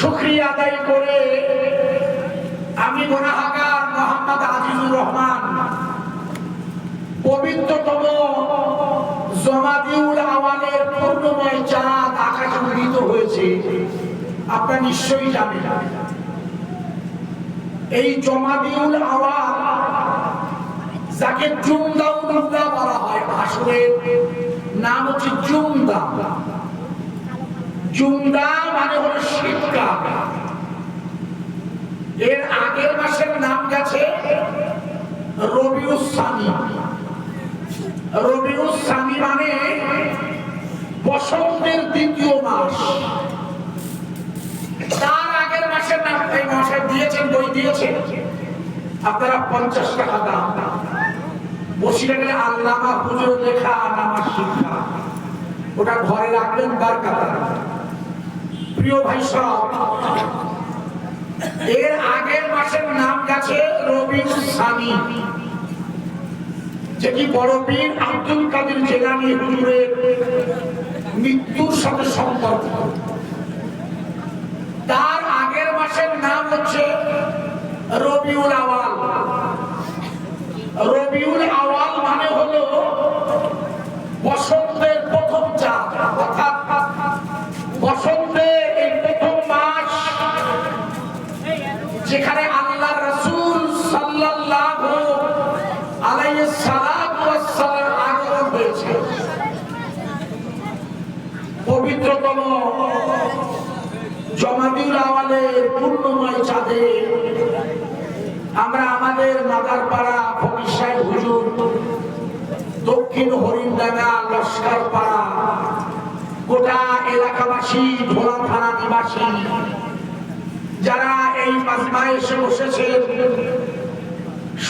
শুক্রিয়া আদায় করে আমি গোনাহাগার মোহাম্মদ আজিজুর রহমান, পবিত্রতম জমাদিউল আওয়ালের পূর্ণময় চাঁদ হয়েছে। আপনারা নিশ্চয়ই জানেন, এই জমাদিউল আওয়াল যাকে জুমদাউল্লাহ বলা হয় আসলে নাম হচ্ছে জুমদা। জুমদা মানে হলো শীতকাল। এর আগের মাসের নাম গেছে রবিউস সানি। মানে বসন্তের দ্বিতীয় মাস। তার আগের মাসের নাম এই মাসে দিয়েছেন, বই দিয়েছেন। আপনারা পঞ্চাশ টাকা দাম। গেলে আল্লামা হুজুর লেখা নামা শিক্ষা। ওটা ঘরে রাখবেন বার কাতা প্রিয় ভাই এর আগের মাসের নাম গেছে রবি যেটি বড় পীর আব্দুল কাদের জেলানি হুজুরের মৃত্যুর সাথে সম্পর্ক। তার আগের মাসের নাম হচ্ছে রবিউল আওয়াল রবিউল আওয়াল মানে হলো বসন্তের প্রথম চাঁদ, অর্থাৎ বসন্তের যেখানে আল্লাহ রসুল সাল্লাল্লাহু আলাইহি সালাম ওয়াস সালাম আগমন হয়েছে পবিত্রতম জমাদিউল আওয়ালের পূর্ণময় চাঁদে আমরা আমাদের মাদার পাড়া ফকির সাহেব হুজুর দক্ষিণ হরিণডাঙ্গা লস্কর পাড়া গোটা এলাকাবাসী ভোলা থানা নিবাসী যারা এই মাজমায় এসে বসেছেন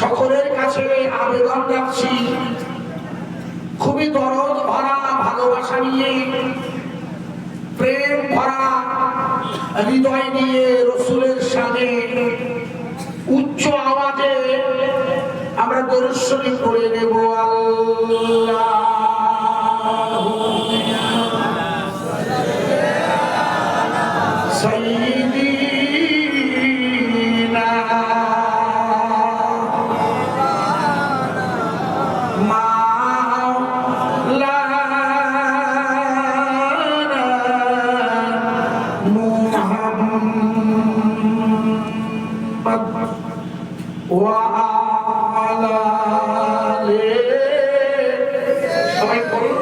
সকলের কাছে আবেদন রাখছি খুবই দরদ ভরা, ভালোবাসা নিয়ে, প্রেম ভরা, হৃদয় নিয়ে রসুলের সামনে উচ্চ আওয়াজে আমরা দরশ্বরী করে নেব আল্লাহ। সবাই বলুন।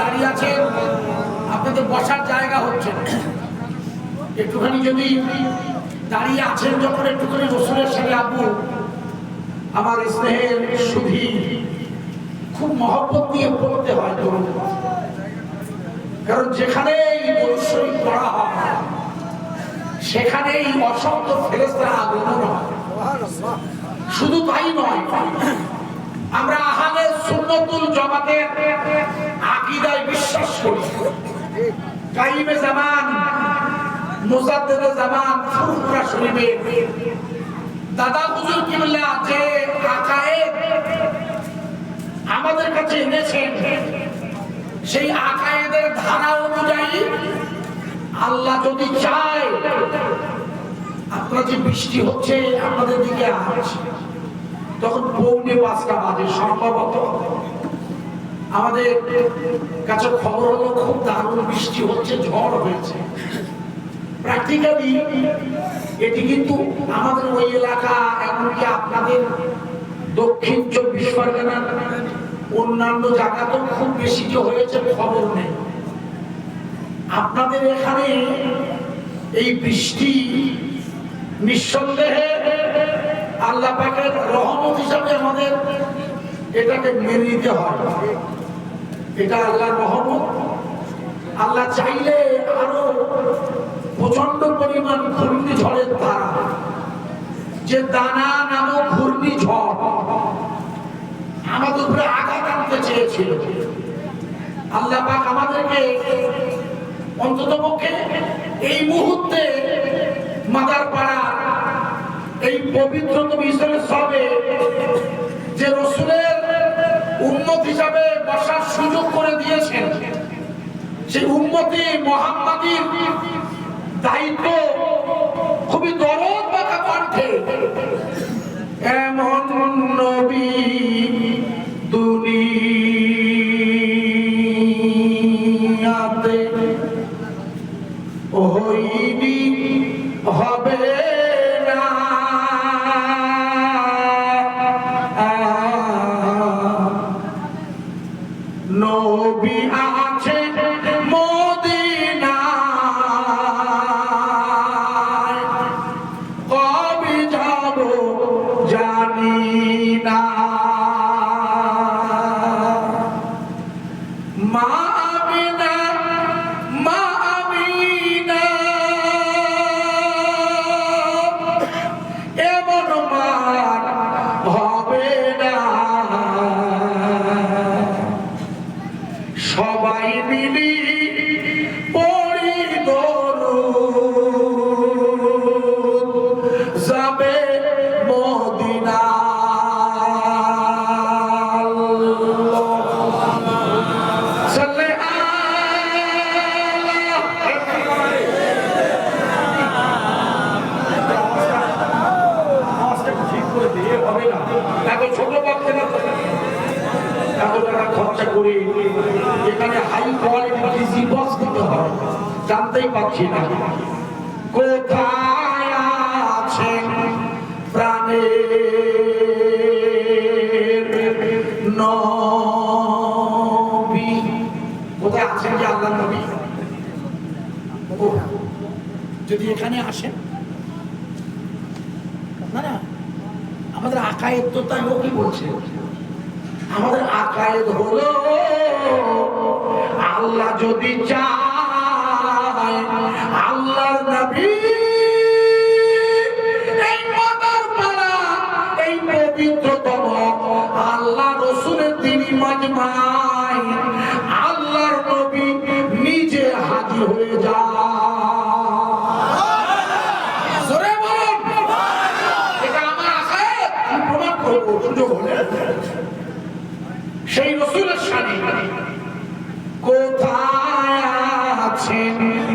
দাঁড়িয়ে আছেন, আপনাদের বসার জায়গা হচ্ছে। একটুখানি যদি দাঁড়িয়ে আছেন যখন একটুখানি রসুলের সাথে আবু, আমার স্নেহের সুধী খুব মহব্বত দিয়ে পড়তে হয় ধরুন কারণ যেখানেই দর্শনী পড়া হয়, সেখানেই ফেরেস্তারা আগমন হয়। শুধু তাই নয়, আমরা আহালে সুন্নতুল জমাতের আকীদায় বিশ্বাস করি। কাইমে জামান জামান শরীফে। দাদা হুজুর কিবলা যে আমাদের কাছে এনেছেন, সেই ধারা অনুযায়ী আল্লাহ যদি চায়, আপনার যে বৃষ্টি হচ্ছে, আপনাদের দিকে আসছে তখন পৌনে পাঁচটা বাজে, সম্ভবত। আমাদের কাছে খবর হলো, খুব দারুণ বৃষ্টি হচ্ছে, ঝড় হয়েছে। প্র্যাকটিক্যালি এটি কিন্তু আমাদের ওই এলাকা, এমনকি আপনাদের দক্ষিণ চব্বিশ পরগনার অন্যান্য জায়গাতেও খুব বেশি যে হয়েছে, খবর নেই। আপনাদের এখানে এই বৃষ্টি নিঃসন্দেহে আল্লাহ পাকের রহমত হিসাবে আমাদের এটাকে মেনে নিতে হয়। এটা আল্লাহর রহমত। আল্লাহ চাইলে আরও প্রচণ্ড পরিমাণ ঘূর্ণিঝড়ের দ্বারা যে দানা নামক ঘূর্ণিঝড় আমাদের উপরে আঘাত আনতে চেয়েছিল। আল্লাহ পাক আমাদেরকে অন্তত পক্ষে এই মুহূর্তে মাদার পাড়া এই পবিত্র ঈশ্বরের সবে যে রসুলের উন্নত হিসাবে বসার সুযোগ করে দিয়েছেন, সেই উন্নতি মহাম্মাদির দায়িত্ব খুবই দরদ বা কণ্ঠে। এমন খরচা করে এখানে হাই কোয়ালিটি বক্স দিতে হয়, জানতেই পারছি না। কোথায় আছেন প্রাণের নবী? কোথায় আছেন যে আল্লাহ নবী? যদি এখানে আসেন। না না, আমাদের আকায়ের তো তাই ও কি বলছে? আমাদের আকায়েদ হলো। আল্লাহ যদি চায়, আল্লাহর নবী এই আল্লাহ তিনি আল্লাহর নিজে হয়ে করব সেই রসুলের সাথে কোথায় আছেন?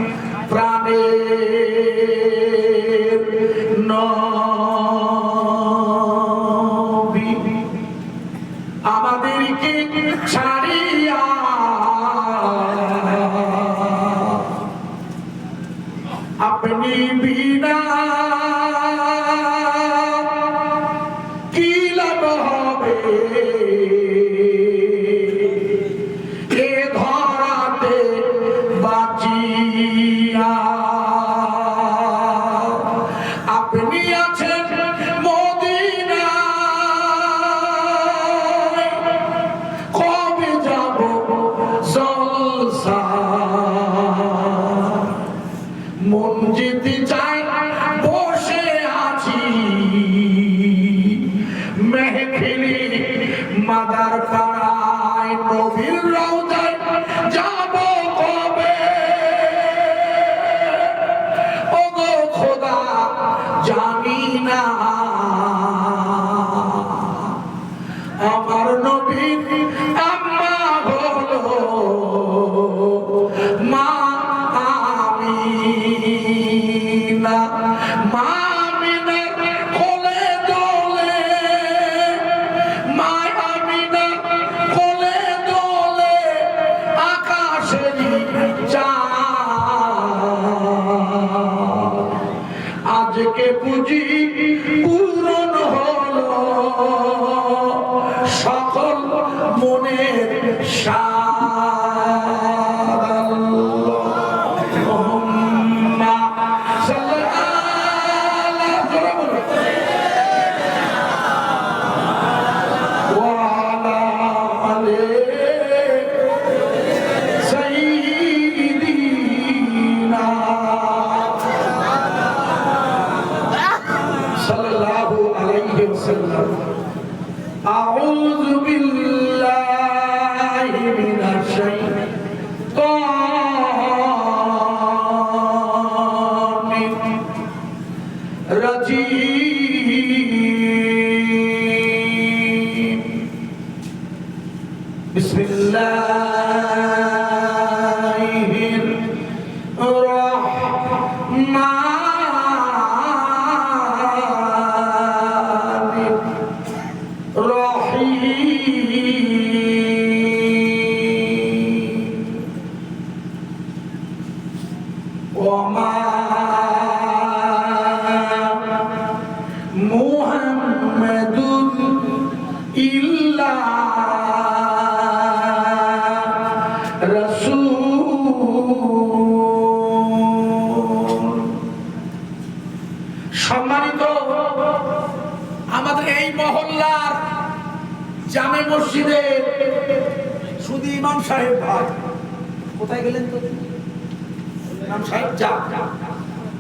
সাহেব কোথায় গেলেন তো? ইমাম সাহেব, যা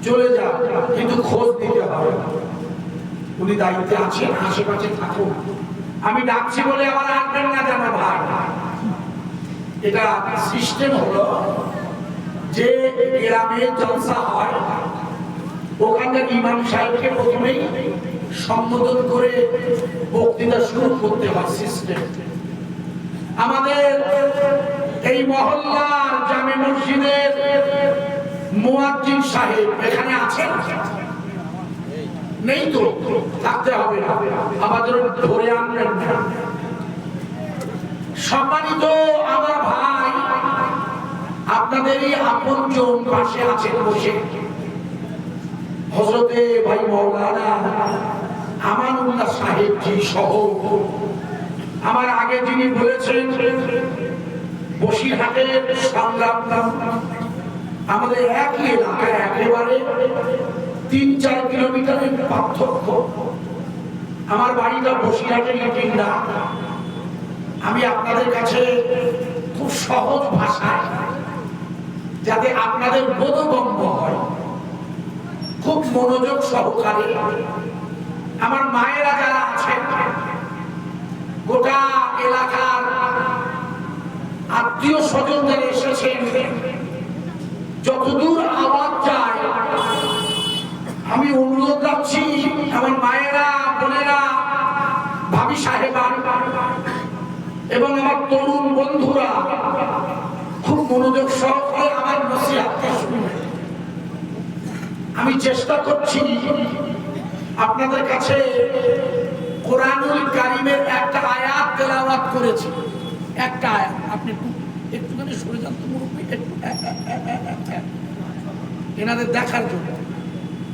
চলে যা কিন্তু খোঁজ দিতে হবে। উনি দায়িত্বে আছেন, আশেপাশে থাকুন। আমি ডাকছি বলে আমার আসবেন না জানা ভাই? এটা সিস্টেম হলো যে গ্রামে জলসা হয়, ওখানকার ইমাম সাহেবকে প্রথমেই সম্বোধন করে বক্তৃতা শুরু করতে হয় সিস্টেম আমাদের এই মহল্লার জামে মসজিদের মুয়াজ্জিন সাহেব এখানে আছেন? নেই তো। থাকতে হবে। আমাদের ধরে আনবেন সম্মানিত আমার ভাই, আপনাদেরই আপনজন পাশে আছেন বসে। হজরতে ভাই মৌলানা আমানুল্লাহ সাহেব জি সহ আমার আগে যিনি বলেছেন বসিরহাটের সংগ্রাম আমাদের একই এলাকায় একেবারে তিন চার কিলোমিটারের পার্থক্য। আমার বাড়িটা বসিরহাটের ইটিন্ডা আমি আপনাদের কাছে খুব সহজ ভাষায়, যাতে আপনাদের বোধগম্য হয়, খুব মনোযোগ সহকারে। আমার মায়েরা যারা আছেন গোটা এলাকার আত্মীয় স্বজন যারা এসেছেন। যতদূর আওয়াজ যায়, আমি অনুরোধ রাখছি আমার মায়েরা, বোনেরা, ভাবি সাহেবান এবং আমার তরুণ বন্ধুরা, খুব মনোযোগ সহকারে আমার নসিহাতটা শুনবে আমি চেষ্টা করছি আপনাদের কাছে কোরআনুল কারিমের একটা আয়াত তেলাওয়াত করেছি। একটা আয়াত। আপনি একটু একটুখানি সরে যান তো মুরব্বী, একটু এনাদের দেখার জন্য।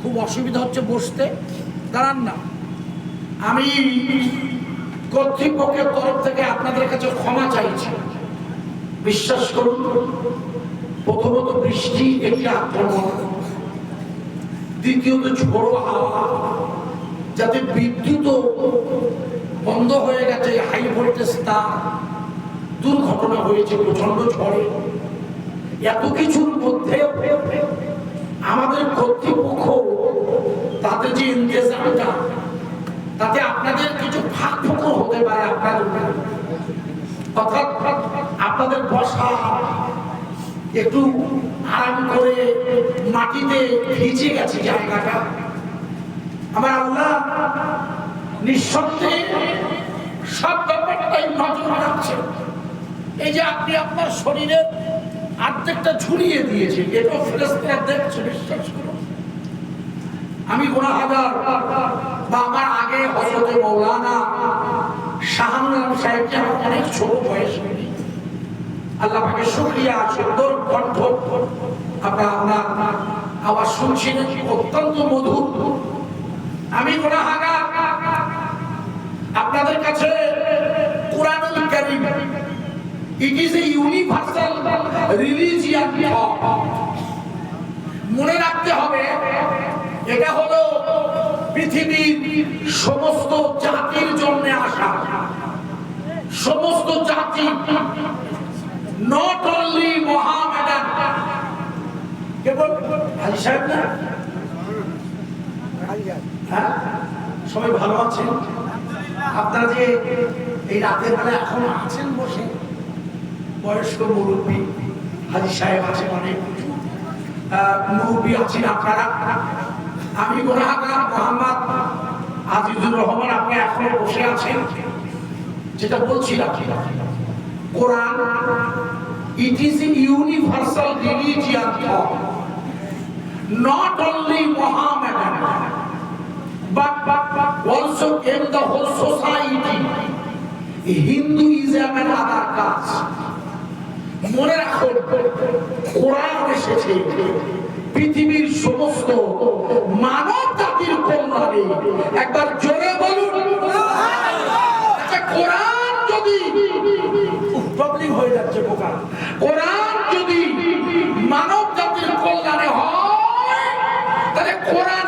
খুব অসুবিধা হচ্ছে বসতে। দাঁড়ান না। আমি কর্তৃপক্ষের তরফ থেকে আপনাদের কাছে ক্ষমা চাইছি। বিশ্বাস করুন, প্রথমত বৃষ্টি একটি আক্রমণ, দ্বিতীয়ত ঝোড়ো হাওয়া। যাতে বিদ্যুৎ বন্ধ হয়ে গেছে হাই ভোল্টেজ তার দুর্ঘটনা হয়েছে প্রচণ্ড ঝড়ে এত কিছুর মধ্যে আমাদের কর্তৃপক্ষ তাতে যে ইন্তেজামটা, তাতে আপনাদের কিছু ফাঁক ফুকর হতে পারে আপনাদের। অর্থাৎ আপনাদের বসা, একটু আরাম করে মাটিতে ভিজে গেছে জায়গাটা আমার আল্লাহ নিঃসন্দেহে সব ব্যাপারটাই নজর রাখছে এই যে আপনি আপনার শরীরের আর্ধেকটা ঝুলিয়ে দিয়েছেন, এটাও ফেরেস্তারা দেখছে বিশ্বাস করুন। আমি গুণাহাজার বা আমার আগে হজরতে মৌলানা শাহানুল আলম সাহেবকে আমার অনেক ছোট বয়স আল্লাহ পাকে শুক্রিয়া, সুন্দর কণ্ঠ। আপনার আপনার আওয়াজ শুনছিলেন অত্যন্ত মধুর। আমি গুণাহাগার আপনাদের কাছে কোরআনুল it is a universal religion মনে রাখতে হবে, এটা হলো পৃথিবীর সমস্ত জাতির জন্য আসা। সমস্ত জাতি নট অনলি মোহামেডান কেবল হাজি সাহেব না? হ্যাঁ? সবাই ভালো আছেন? আপনারা যে এই রাতের বেলা এখন আছেন বসে? বয়স্ক মুরব্বী, হাজি সাহেব আছেন অনেক। মুরব্বী আছেন আপনারা? আমি গোলাহাগার মোহাম্মদ আজিজুর রহমান, আপনি এখনও বসে আছেন? যেটা বলছিলাম, Quran it is universal religion not only Mohammedan also in the whole society. Hinduism and other gods. মনে রাখো, কোরআন এসেছে, পৃথিবীর সমস্ত মানব জাতির কল্যাণে একবার জোরে বলুন আচ্ছা, কোরআন যদি প্রবলেম হয়ে যাচ্ছে বোকা কোরআন যদি মানব জাতির কল্যাণে হয়, তাহলে কোরআন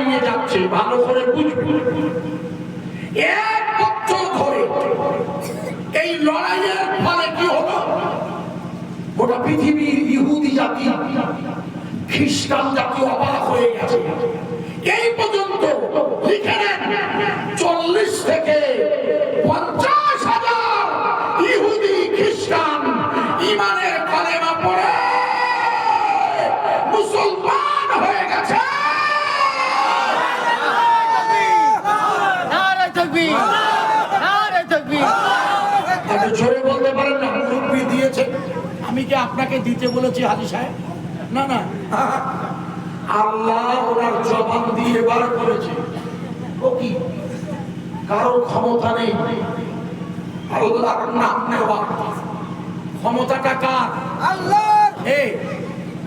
চালিয়ে যাচ্ছে, ভালো করে বুঝব। এক ধরে এই লড়াইয়ের ফলে কি হলো? গোটা পৃথিবীর ইহুদি জাতি, খ্রিস্টান জাতি অবাক হয়ে গেছে। এই পর্যন্ত লিখে চল্লিশ থেকে কি আপনাকে দিতে বলেছি হাজি সাহেব? না না। আল্লাহ ওনার জবান দিয়ে বার করেছে। ও কি? কারও ক্ষমতা নেই? আল্লাহর নাম নেওয়া। ক্ষমতাটা কার? আল্লাহ! এই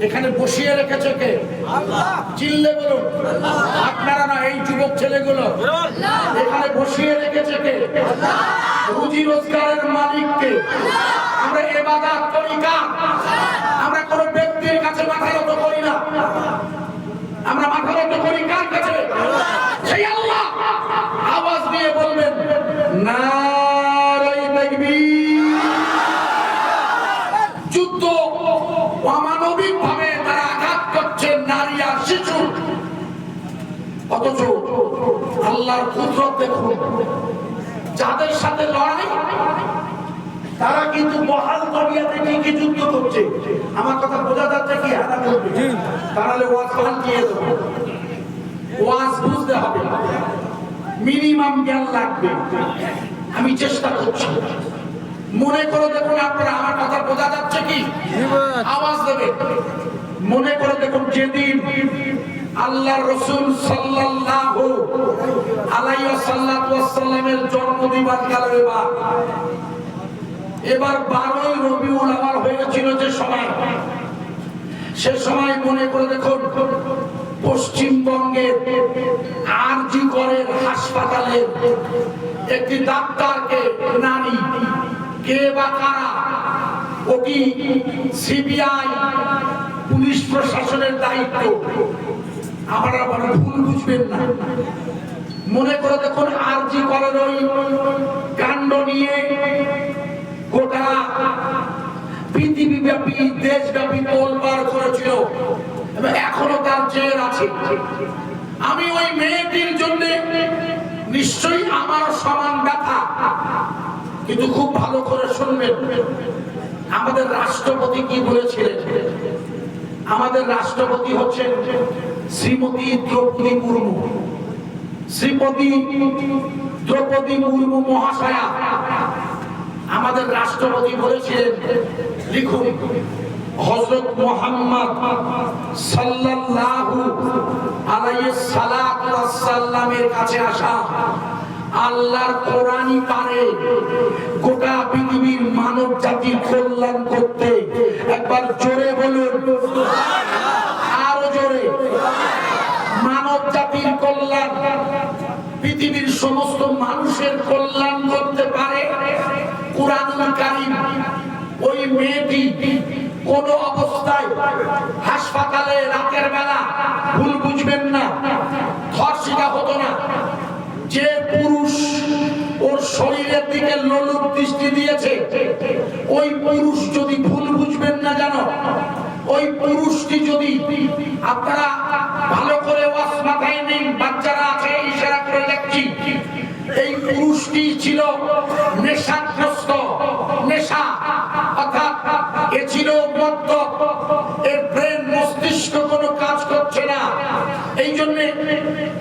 এখানে বসিয়ে রেখেছে কে? আল্লাহ! চিল্লে বলুন। আপনারা না এই যুবক ছেলেগুলো? এখানে বসিয়ে রেখেছে কে? রুজি রোজগারের মালিককে। আমরা এবাদাত করি কার আমরা কোন ব্যক্তির কাছে মাথা নত করি না। আমরা মাথা নত করি কার কাছে? সেই আল্লাহ। আওয়াজ দিয়ে বলবেন তাকবীর। যুদ্ধ অমানবিক ভাবে তারা আঘাত করছে, নারী আর শিশু। অথচ আল্লাহর কুদরত দেখুন, যাদের সাথে লড়াই তারা কিন্তু মহাল তবিয়াতে ঠিকই যুদ্ধ করছে? আমার কথা বোঝা যাচ্ছে কি? না বলবে তাহলে ওয়াজ পাল্টিয়ে দেবো। ওয়াজ বুঝতে হবে। মিনিমাম জ্ঞান লাগবে। আমি চেষ্টা করছি। মনে করে দেখুন আপনারা আমার কথা বোঝা যাচ্ছে কি? আওয়াজ দেবে। মনে করে দেখুন যেদিন আল্লাহ রসুল সাল্লাল্লাহু আলাইহি ওয়াসাল্লামের জন্মদিবস গেল এবার। এবার বারোই রবিউল আমার হয়েছিল যে সময়। সে সময় মনে করে দেখুন, পশ্চিমবঙ্গের আরজি করের হাসপাতালে একটি ডাক্তারকে নারী কে বা কারা ওটি সিবিআই, পুলিশ প্রশাসনের দায়িত্ব? আমরা মানে ভুল বুঝবেন না। মনে করে দেখুন, আরজি করের ওই কাণ্ড নিয়ে পৃথিবীব্যাপী, দেশব্যাপী তোলবার করেছিল এখনও তার জের আছে। আমি ওই মেয়েটির জন্য নিশ্চয়ই আমার সমান ব্যথা, কিন্তু খুব ভালো করে শুনবেন, আমাদের রাষ্ট্রপতি কি বলেছিলেন? আমাদের রাষ্ট্রপতি হচ্ছেন শ্রীমতী দ্রৌপদী মুর্মু। শ্রীমতী দ্রৌপদী মুর্মু মহাশয়া আমাদের রাষ্ট্রপতি বলেছিলেন, লিখুন, হযরত মুহাম্মদ সাল্লাল্লাহু আলাইহি সালাতু ওয়াসাল্লামের কাছে আসা আল্লাহর কোরআনই পারে গোটা পৃথিবীর মানব জাতির কল্যাণ করতে। একবার জোরে বলুন, আরও জোরে। মানব জাতির কল্যাণ, পৃথিবীর সমস্ত মানুষের কল্যাণ করতে পারে কোরআনুল কারীম ওই মেয়েটি কোন অবস্থায় হাসপাতালে রাতের বেলা ভুল বুঝবেন না ধর্ষিতা হতো না। যে পুরুষ ওর শরীরের দিকে লোলুপ দৃষ্টি দিয়েছে, ওই পুরুষ যদি ভুল বুঝবেন না জানো, ওই পুরুষটি যদি আপনারা ভালো করে ওয়াস মাথায় নিন, বাচ্চারা আছে ইশারা করে দেখছি, এই পুরুষটি ছিল নেশাগ্রস্ত, নেশা, অর্থাৎ এ ছিল মদ্য এর ব্রেন মস্তিষ্ক কোনো কাজ করছে না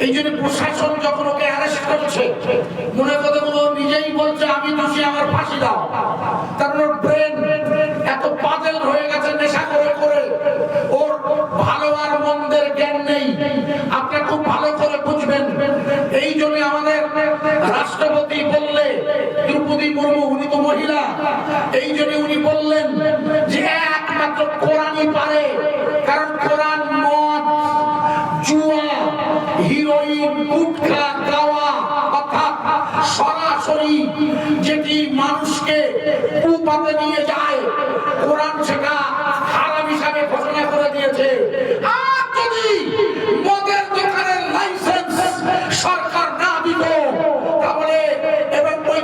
এই জন্য প্রশাসন যখন ওকে অ্যারেস্ট করছে, মনে কথা ও নিজেই বলছে, আমি দোষী, আমার ফাঁসি দাও। কারণ ওর ব্রেন এত পাজেল হয়ে গেছে নেশা করে করে। ওর ভালো আর মন্দের জ্ঞান নেই। আপনি খুব ভালো করে বুঝবেন। এই জন্য আমাদের রাষ্ট্রপতি বললে, দ্রৌপদী মুর্মু, উনি তো মহিলা, এই জন্য উনি বললেন যে, একমাত্র কোরআনই পারে। সরাসরি যেটি মানুষকে কুপাতে নিয়ে যায়, কোরআন সেটা হারাম হিসাবে ঘোষণা করে দিয়েছে। আর যদি মদের সরকার না দিত, তাহলে এবং ওই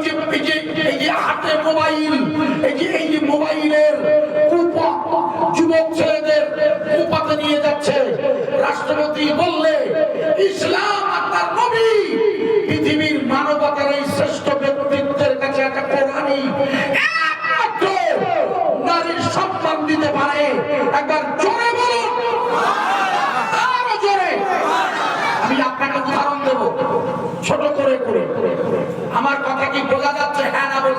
এই যে হাতে মোবাইল, এই যে এই যে মোবাইলের কুপা, যুবক ছেলেদের কুপাতে নিয়ে যাচ্ছে। রাষ্ট্রপতি বললে, ইসলাম আপনার নবী পৃথিবীর মানবতার এই শ্রেষ্ঠ ব্যক্তিত্বের কাছে একটা কোরআনই একমাত্র নারীর সম্মান দিতে পারে একবার জোরে বলুন আরও জোরে আমি আপনাকে উদাহরণ দেব ছোট করে করে আমার কথা কি বোঝা যাচ্ছে হ্যাঁ না বলুন জি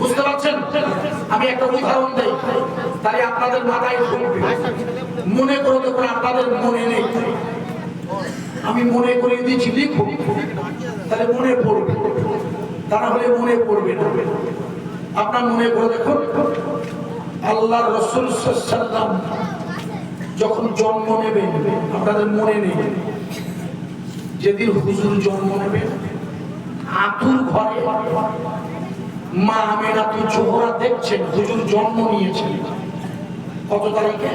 বুঝতে পারছেন? আমি একটা উদাহরণ আপনাদের মাথায় ঢুকবে। মনে করে আপনাদের মনে নেই, আমি মনে করে দিয়েছি লিখুন। তাহলে মনে পড়বে। তা না হলে মনে পড়বে না। আপনার মনে করে দেখুন আল্লাহ রসুল যখন জন্ম নেবেন, আপনাদের মনে নেই, যেদিন হুজুর জন্ম নেবেন, আতুর ঘরে মা আমেরা তুই জোহরা দেখছেন হুজুর জন্ম নিয়েছেন। কত তারিখে?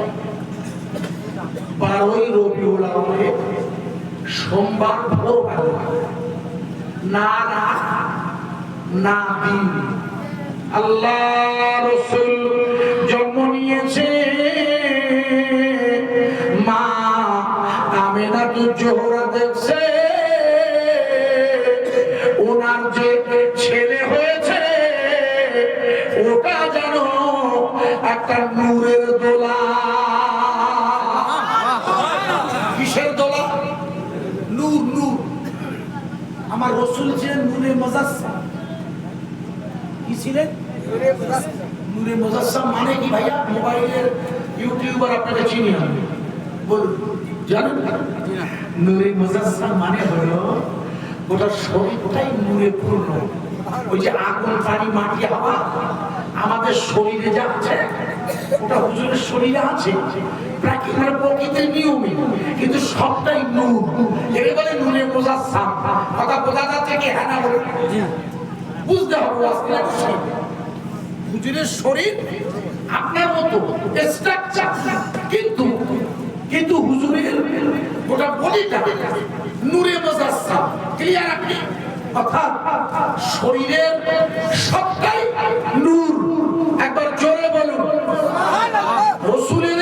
বারোই না না দিন। আল্লাহ রসুল জন্ম নিয়েছে। মা আমেনা তুই জোহরা দেখছে। একটা নূরের দোলা। কিসের দোলা? নূর নূর। আমার রসুল ছিলেন নূরে মজাসা কি ছিলেন? নূরে মজাসা মানে কি ভাইয়া? মোবাইলের ইউটিউবার আপনাকে চিনি আমি বলুন। জানেন। নূরে মুজাসসাম মানে হলো গোটা শরীরটাই নূরে পূর্ণ। ওই যে আগুন, পানি, মাটি, হাওয়া। আমাদের শরীরে যা আছে ওটা হুজুরের শরীরে আছে। প্রাকৃতিক প্রকৃতির নিয়মে কিন্তু সবটাই নূর। এর বলে নূরে কথা বোঝা যাচ্ছে কি? হ্যাঁ না বুঝতে হবে হুজুরের শরীর আপনার মতো স্ট্রাকচার কিন্তু কিন্তু হুজুরের গোটা বডিটা নূরে মুজাসসাম। ক্লিয়ার আপনি? অর্থাৎ শরীরের সবটাই নূর একবার জোরে বলুন রসুলের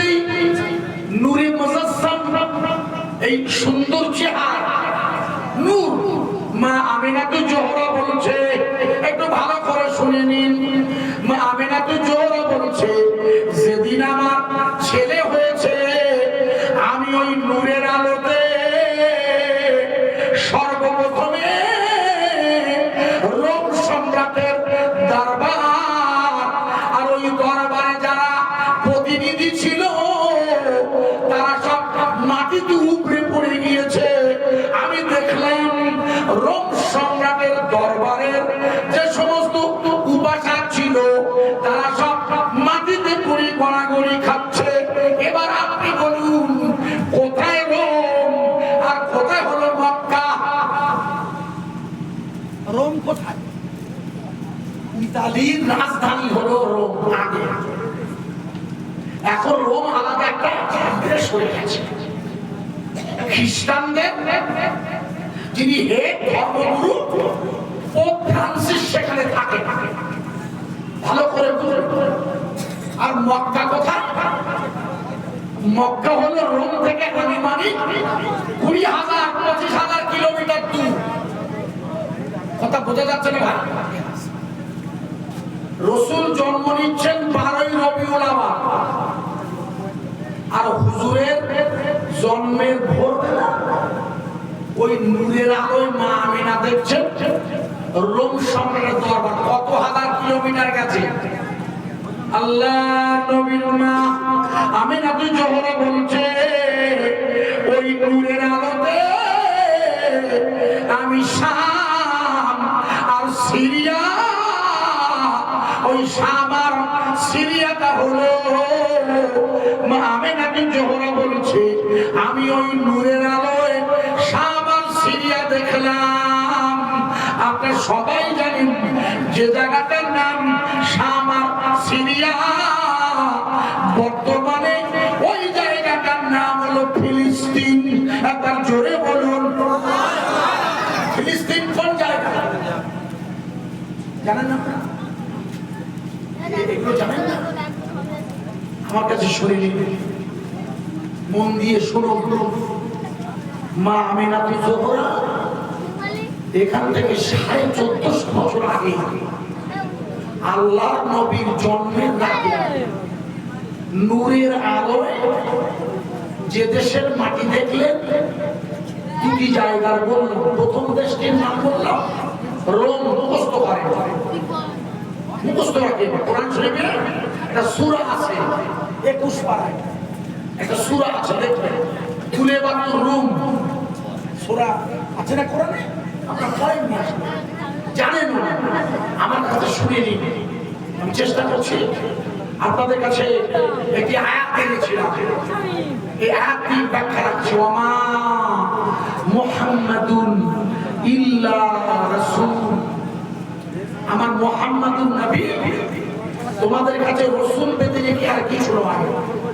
নূরে মুজাসসাম, এই সুন্দর চেহারা। নূর, মা আমিনাতু জোহরা বলছে, একটু ভালো করে শুনে নিন। মা আমিনাতু জোহরা বলছে, যেদিন আমার ছেলে হয়েছে, আমি ওই নূরের আলোতে সর্বপ্রথমে রোম সম্রাটের দরবার রাজধানী হলো রোম আগে। এখন রোম আলাদা একটা দেশ হয়ে গেছে। খ্রিস্টানদের যিনি হেড ধর্মগুরু, পোপ ফ্রান্সিস সেখানে থাকে। ভালো করে বুঝুন আর মক্কা কোথায়? মক্কা হলো রোম থেকে আনুমানিক কুড়ি হাজার, পঁচিশ হাজার কিলোমিটার দূর। কথা বোঝা যাচ্ছে না ভাই? রসুল জন্ম নিচ্ছেন বারোই আওয়াল। আর হুজুরের জন্মের ভোরবেলা ওই নূরের আলোয় মা আমিনা দেখছেন। রোম সম্রাটের দরবার কত হাজার কিলোমিটার গেছে। আল্লাহ নবীর মা আমিনা তুই জহরা বলছে, ওই নূরের আলোতে আমি শাম আর সিরিয়া ওই আর সিরিয়াটা হলো। মা আমিনাকে জোহরা বলছে, আমি ওই নূরের আলোয় আর সিরিয়া দেখলাম। আপনারা সবাই জানেন যে জায়গাটার নাম আর সিরিয়া। বর্তমানে ওই জায়গাটার নাম হলো ফিলিস্তিন। একবার জোরে বলুন। ফিলিস্তিন কোন জায়গা? জানেন আপনারা? আমার কাছে নিন মন দিয়ে মা আমিনাতি জোহরা এখান থেকে সাড়ে চোদ্দশো বছর আগে আল্লাহ নবীর জন্মের রাতে নূরের আলোয় যে দেশের মাটি দেখলেন, দুটি জায়গার বললাম। প্রথম দেশটির নাম বললাম রোম, মুখস্থ করে মুখস্থ রাখে কোরআন শরীফে একটা সূরা আছে, একুশ পারায়। একটা সূরা আছে, দেখবেন। তুলে বানানো রুম। সূরা আছে না কোরআনে? আপনারা পড়েন না জানেন আমার কাছে শুনে নিন। আমি চেষ্টা করছি। আপনাদের কাছে একটি আয়াত এনেছিলাম এই আয়াতটি ব্যাখ্যা রাখছি। ওমা মুহাম্মাদুন ইল্লা রাসূল। আমার মোহাম্মদুর নবী। তোমাদের কাছে রসুল পেতে যে কি আর কিছু নয়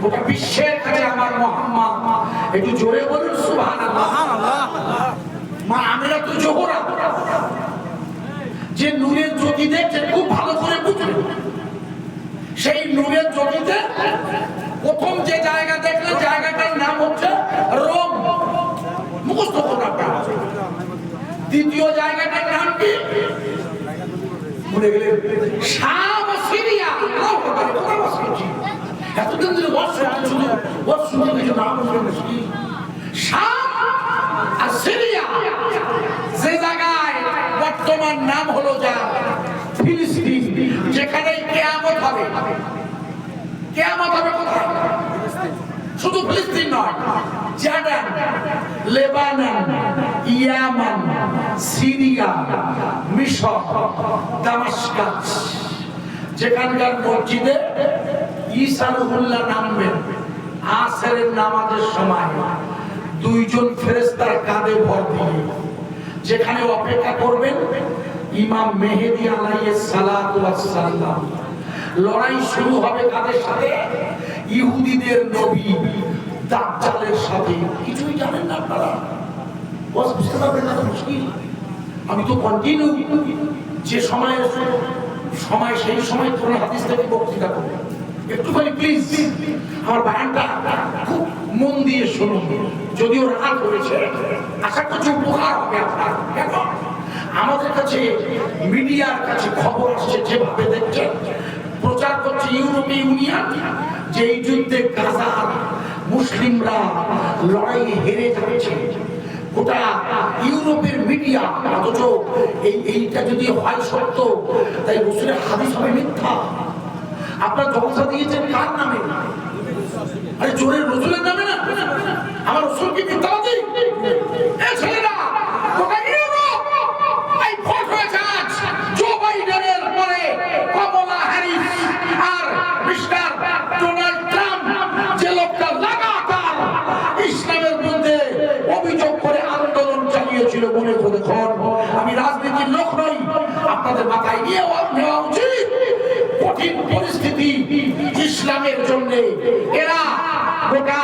গোটা বিশ্বের কাছে আমার মোহাম্মদ। একটু জোরে বলুন, সুবহানাল্লাহ। মা, আমিরা তো জোহরা। যে নূরের জ্যোতি দেখছে খুব ভালো করে বুঝবে। সেই নূরের জ্যোতিতে প্রথম যে জায়গা দেখলে, জায়গাটার নাম হচ্ছে রোম। মুখস্থ দ্বিতীয় জায়গাটার নাম কি? ভুলে গেলেন, শাম সিরিয়া, আল্লাহু এতদিন ধরে শুধু বর্ষ শুধু কিছু নাম মুশকিল শাম আর সিরিয়া, যে জায়গায় বর্তমান নাম হলো যা ফিলিস্তিন, যেখানে কেয়ামত হবে। কেয়ামত হবে কোথায়? শুধু ফিলিস্তিন নয় জর্ডান লেবানন, ইয়ামান, সিরিয়া, মিশর, দামাস্কাস। যেখানকার মসজিদে ঈসা রুহুল্লাহ নামবেন। আসরের নামাজের সময় দুইজন ফেরেশতার কাঁধে ভর দিয়ে যেখানে অপেক্ষা করবেন ইমাম মেহেদি আলাইহিস সালাতু ওয়াস লড়াই শুরু হবে কাদের সাথে? ইহুদিদের নবী। দাজ্জালের সাথে। কিছুই জানেন না আপনারা। মুশকিল? আমি তো কন্টিনিউ যে সময় সময়, সেই সময় কোন হাদিস থেকে বক্তৃতা করব। একটুখানি প্লিজ আমার বায়ানটা খুব মন দিয়ে শুনুন। যদিও রাগ করেছে আশা করছি উপকার হবে আপনার। আমাদের কাছে মিডিয়ার কাছে খবর আসছে যেভাবে দেখছেন। প্রচার করছে ইউরোপীয় ইউনিয়ন, যে এই যুদ্ধে গাজার মুসলিমরা লড়াই হেরে যাচ্ছে গোটা ইউরোপের মিডিয়া, অথচ এই এইটা যদি হয় সত্য, তাই রসুলের হাদিস হবে মিথ্যা। আপনার জলসা দিয়েছেন কার নামে? আরে চোরের রসুলের নামে না। আমার রসুল কি মনে করে আমি রাজনীতির লোক নই, আপনাদের মাথায় নিয়ে নেওয়া উচিত। কঠিন পরিস্থিতি ইসলামের জন্য। এরা গোটা